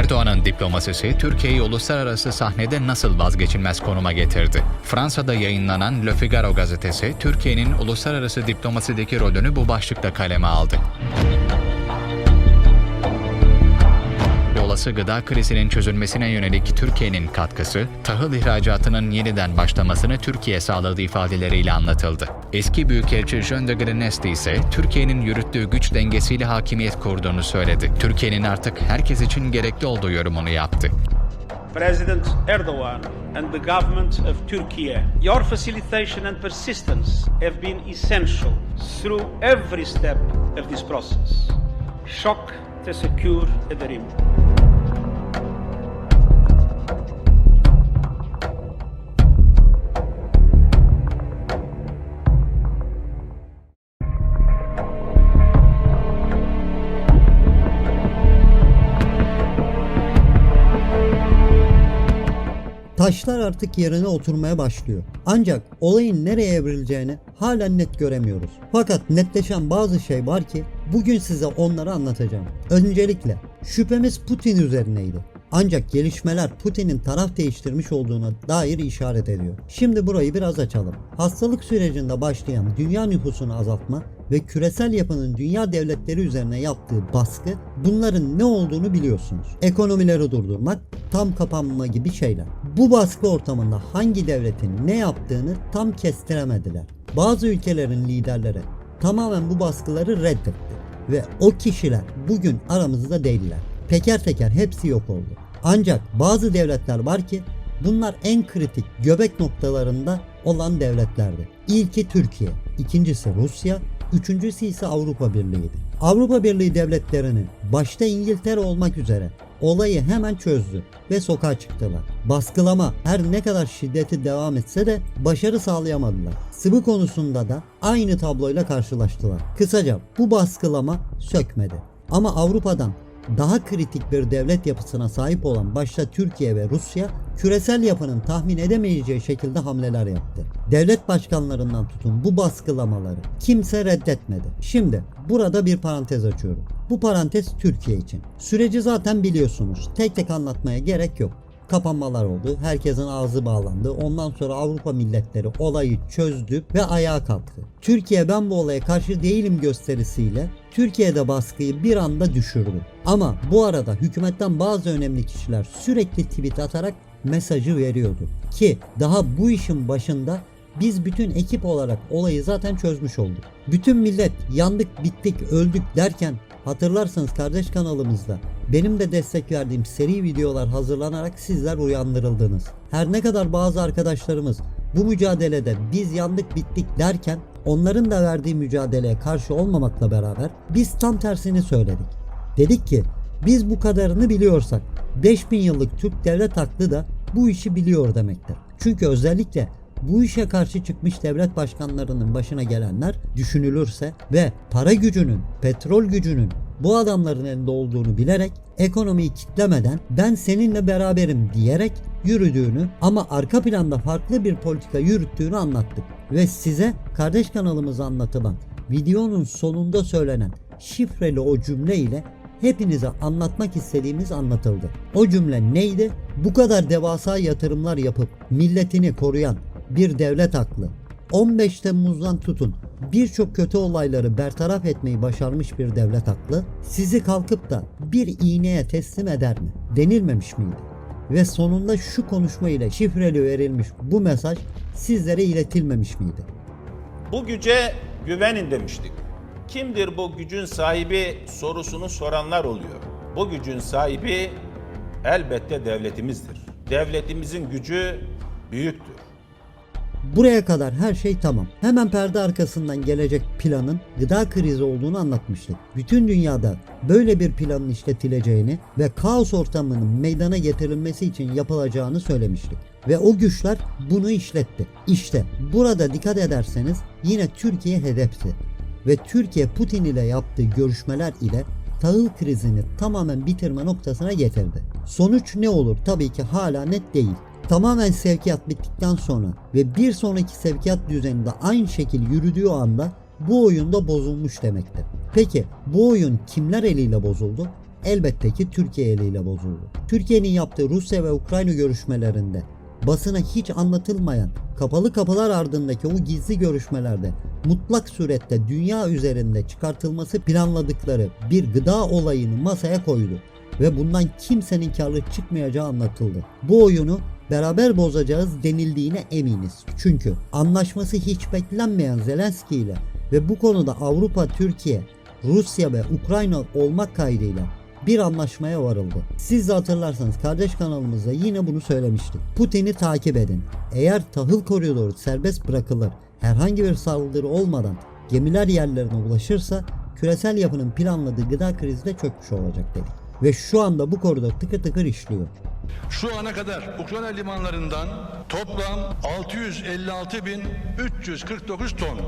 Erdoğan'ın diplomasisi Türkiye'yi uluslararası sahnede nasıl vazgeçilmez konuma getirdi? Fransa'da yayınlanan Le Figaro gazetesi Türkiye'nin uluslararası diplomasideki rolünü bu başlıkta kaleme aldı. Olası gıda krizinin çözülmesine yönelik Türkiye'nin katkısı, tahıl ihracatının yeniden başlamasını Türkiye sağladığı ifadeleriyle anlatıldı. Eski Büyükelçi Jean de Greneste ise Türkiye'nin yürüttüğü güç dengesiyle hakimiyet kurduğunu söyledi. Türkiye'nin artık herkes için gerekli olduğu yorumunu yaptı. President Erdogan and the government of Turkey, your facilitation and persistence have been essential through every step of this process. Shock to secure a dream. Taşlar artık yerine oturmaya başlıyor. Ancak olayın nereye evrileceğini halen net göremiyoruz. Fakat netleşen bazı şey var ki bugün size onları anlatacağım. Öncelikle şüphemiz Putin üzerineydi. Ancak gelişmeler Putin'in taraf değiştirmiş olduğuna dair işaret ediyor. Şimdi burayı biraz açalım. Hastalık sürecinde başlayan dünya nüfusunu azaltma ve küresel yapının dünya devletleri üzerine yaptığı baskı bunların ne olduğunu biliyorsunuz. Ekonomileri durdurmak, tam kapanma gibi şeyler. Bu baskı ortamında hangi devletin ne yaptığını tam kestiremediler. Bazı ülkelerin liderleri tamamen bu baskıları reddetti ve o kişiler bugün aramızda değiller. Teker teker hepsi yok oldu. Ancak bazı devletler var ki bunlar en kritik göbek noktalarında olan devletlerdi. İlki Türkiye, ikincisi Rusya, üçüncüsü ise Avrupa Birliği'ydi. Avrupa Birliği devletlerinin başta İngiltere olmak üzere olayı hemen çözdü ve sokağa çıktılar. Baskılama her ne kadar şiddeti devam etse de başarı sağlayamadılar. Sıvı konusunda da aynı tabloyla karşılaştılar. Kısaca bu baskılama sökmedi. Ama Avrupa'dan daha kritik bir devlet yapısına sahip olan başta Türkiye ve Rusya küresel yapının tahmin edemeyeceği şekilde hamleler yaptı. Devlet başkanlarından tutun bu baskılamaları kimse reddetmedi. Şimdi burada bir parantez açıyorum. Bu parantez Türkiye için. Süreci zaten biliyorsunuz. Tek tek anlatmaya gerek yok kapanmalar oldu. Herkesin ağzı bağlandı. Ondan sonra Avrupa milletleri olayı çözdü ve ayağa kalktı. Türkiye ben bu olaya karşı değilim gösterisiyle Türkiye'de baskıyı bir anda düşürdü. Ama bu arada hükümetten bazı önemli kişiler sürekli tweet atarak mesajı veriyordu. Ki daha bu işin başında biz bütün ekip olarak olayı zaten çözmüş olduk. Bütün millet yandık bittik öldük derken hatırlarsanız kardeş kanalımızda benim de destek verdiğim seri videolar hazırlanarak sizler uyandırıldınız. Her ne kadar bazı arkadaşlarımız bu mücadelede biz yandık bittik derken onların da verdiği mücadeleye karşı olmamakla beraber biz tam tersini söyledik. Dedik ki biz bu kadarını biliyorsak 5000 yıllık Türk devlet aklı da bu işi biliyor demektir. Çünkü özellikle bu işe karşı çıkmış devlet başkanlarının başına gelenler düşünülürse ve para gücünün, petrol gücünün bu adamların elinde olduğunu bilerek ekonomiyi kitlemeden ben seninle beraberim diyerek yürüdüğünü ama arka planda farklı bir politika yürüttüğünü anlattık. Ve size kardeş kanalımıza anlatılan videonun sonunda söylenen şifreli o cümle ile hepinize anlatmak istediğimiz anlatıldı. O cümle neydi? Bu kadar devasa yatırımlar yapıp milletini koruyan bir devlet aklı 15 Temmuz'dan tutun birçok kötü olayları bertaraf etmeyi başarmış bir devlet aklı sizi kalkıp da bir iğneye teslim eder mi? Denilmemiş miydi? Ve sonunda şu konuşma ile şifreli verilmiş bu mesaj sizlere iletilmemiş miydi? Bu güce güvenin demiştik. Kimdir bu gücün sahibi sorusunu soranlar oluyor. Bu gücün sahibi elbette devletimizdir. Devletimizin gücü büyüktür. Buraya kadar her şey tamam. Hemen perde arkasından gelecek planın gıda krizi olduğunu anlatmıştık. Bütün dünyada böyle bir planın işletileceğini ve kaos ortamının meydana getirilmesi için yapılacağını söylemiştik. Ve o güçler bunu işletti. İşte burada dikkat ederseniz yine Türkiye hedefti. Ve Türkiye Putin ile yaptığı görüşmeler ile tahıl krizini tamamen bitirme noktasına getirdi. Sonuç ne olur tabii ki hala net değil. Tamamen sevkiyat bittikten sonra ve bir sonraki sevkiyat düzeninde aynı şekil yürüdüğü anda bu oyunda bozulmuş demektir. Peki bu oyun kimler eliyle bozuldu? elbette ki Türkiye eliyle bozuldu. Türkiye'nin yaptığı Rusya ve Ukrayna görüşmelerinde basına hiç anlatılmayan kapalı kapılar ardındaki o gizli görüşmelerde mutlak surette dünya üzerinde çıkartılması planladıkları bir gıda olayını masaya koydu ve bundan kimsenin karlı çıkmayacağı anlatıldı. Bu oyunu beraber bozacağız denildiğine eminiz. Çünkü anlaşması hiç beklenmeyen Zelenski ile ve bu konuda Avrupa, Türkiye, Rusya ve Ukrayna olmak kaydıyla bir anlaşmaya varıldı. Siz de hatırlarsanız kardeş kanalımızda yine bunu söylemiştik. Putin'i takip edin. Eğer tahıl koridoru serbest bırakılır, herhangi bir saldırı olmadan gemiler yerlerine ulaşırsa küresel yapının planladığı gıda krizi de çökmüş olacak dedik. Ve şu anda bu koridor tıkır tıkır işliyor. Şu ana kadar Ukrayna limanlarından toplam 656.349 ton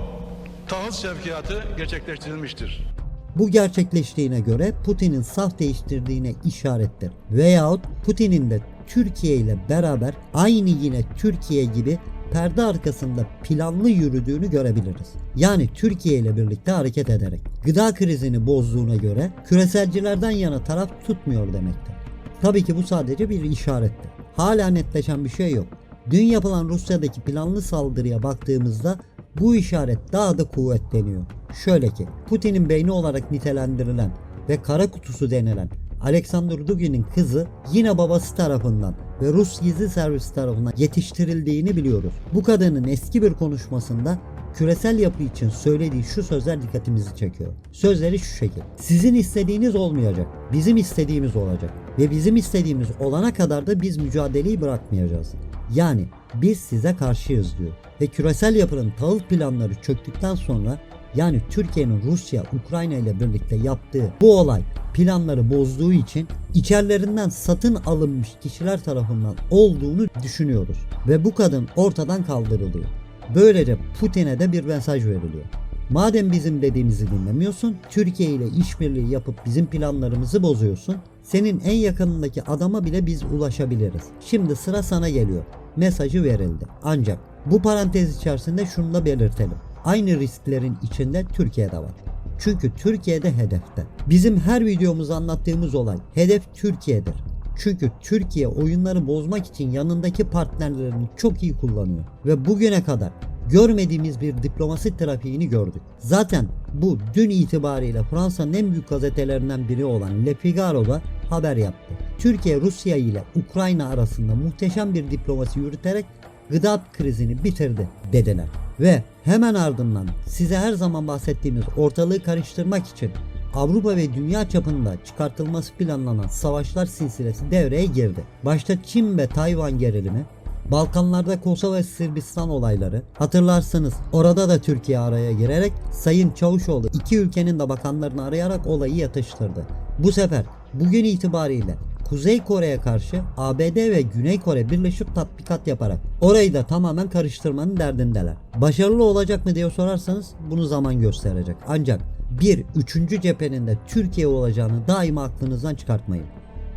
tahıl sevkiyatı gerçekleştirilmiştir. Bu gerçekleştiğine göre Putin'in saf değiştirdiğine işarettir. Veyahut Putin'in de Türkiye ile beraber aynı yine Türkiye gibi perde arkasında planlı yürüdüğünü görebiliriz. Yani Türkiye ile birlikte hareket ederek. Gıda krizini bozduğuna göre küreselcilerden yana taraf tutmuyor demektir. Tabii ki bu sadece bir işarettir. Hala netleşen bir şey yok. Dün yapılan Rusya'daki planlı saldırıya baktığımızda bu işaret daha da kuvvetleniyor. Şöyle ki Putin'in beyni olarak nitelendirilen ve kara kutusu denilen Alexander Dugin'in kızı yine babası tarafından ve Rus gizli servis tarafından yetiştirildiğini biliyoruz. Bu kadının eski bir konuşmasında küresel yapı için söylediği şu sözler dikkatimizi çekiyor. Sözleri şu şekil. Sizin istediğiniz olmayacak. Bizim istediğimiz olacak. Ve bizim istediğimiz olana kadar da biz mücadeleyi bırakmayacağız. Yani biz size karşıyız diyor. Ve küresel yapının tahıl planları çöktükten sonra yani Türkiye'nin Rusya, Ukrayna ile birlikte yaptığı bu olay planları bozduğu için içerilerinden satın alınmış kişiler tarafından olduğunu düşünüyoruz. Ve bu kadın ortadan kaldırılıyor. Böylece Putin'e de bir mesaj veriliyor. Madem bizim dediğimizi dinlemiyorsun, Türkiye ile işbirliği yapıp bizim planlarımızı bozuyorsun, senin en yakınındaki adama bile biz ulaşabiliriz. Şimdi sıra sana geliyor. Mesajı verildi. Ancak bu parantez içerisinde şunu da belirtelim. Aynı risklerin içinde Türkiye'de var. Çünkü Türkiye'de hedefte. Bizim her videomuzda anlattığımız olay hedef Türkiye'dir. Çünkü Türkiye oyunları bozmak için yanındaki partnerlerini çok iyi kullanıyor. Ve bugüne kadar görmediğimiz bir diplomasi trafiğini gördük. Zaten bu dün itibariyle Fransa'nın en büyük gazetelerinden biri olan Le Figaro'da haber yaptı. Türkiye Rusya ile Ukrayna arasında muhteşem bir diplomasi yürüterek gıda krizini bitirdi dediler. Ve hemen ardından size her zaman bahsettiğimiz ortalığı karıştırmak için Avrupa ve dünya çapında çıkartılması planlanan savaşlar silsilesi devreye girdi. Başta Çin ve Tayvan gerilimi, Balkanlarda Kosova ve Sırbistan olayları, hatırlarsanız orada da Türkiye araya girerek Sayın Çavuşoğlu iki ülkenin de bakanlarını arayarak olayı yatıştırdı. Bu sefer bugün itibariyle Kuzey Kore'ye karşı ABD ve Güney Kore birleşip tatbikat yaparak orayı da tamamen karıştırmanın derdindeler. Başarılı olacak mı diye sorarsanız bunu zaman gösterecek. Ancak bir üçüncü cephenin de Türkiye olacağını daima aklınızdan çıkartmayın.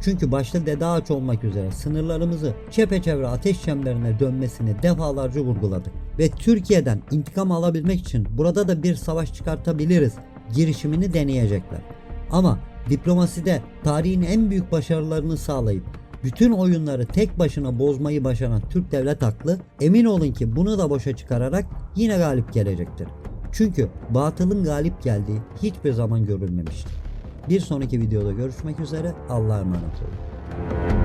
Çünkü başta Dede Ağaç olmak üzere sınırlarımızı çepeçevre ateş çemberine dönmesini defalarca vurguladık. Ve Türkiye'den intikam alabilmek için burada da bir savaş çıkartabiliriz girişimini deneyecekler. Ama diplomaside tarihin en büyük başarılarını sağlayıp bütün oyunları tek başına bozmayı başaran Türk devlet aklı emin olun ki bunu da boşa çıkararak yine galip gelecektir. Çünkü batılın galip geldiği hiçbir zaman görülmemiştir. Bir sonraki videoda görüşmek üzere Allah'a emanet olun.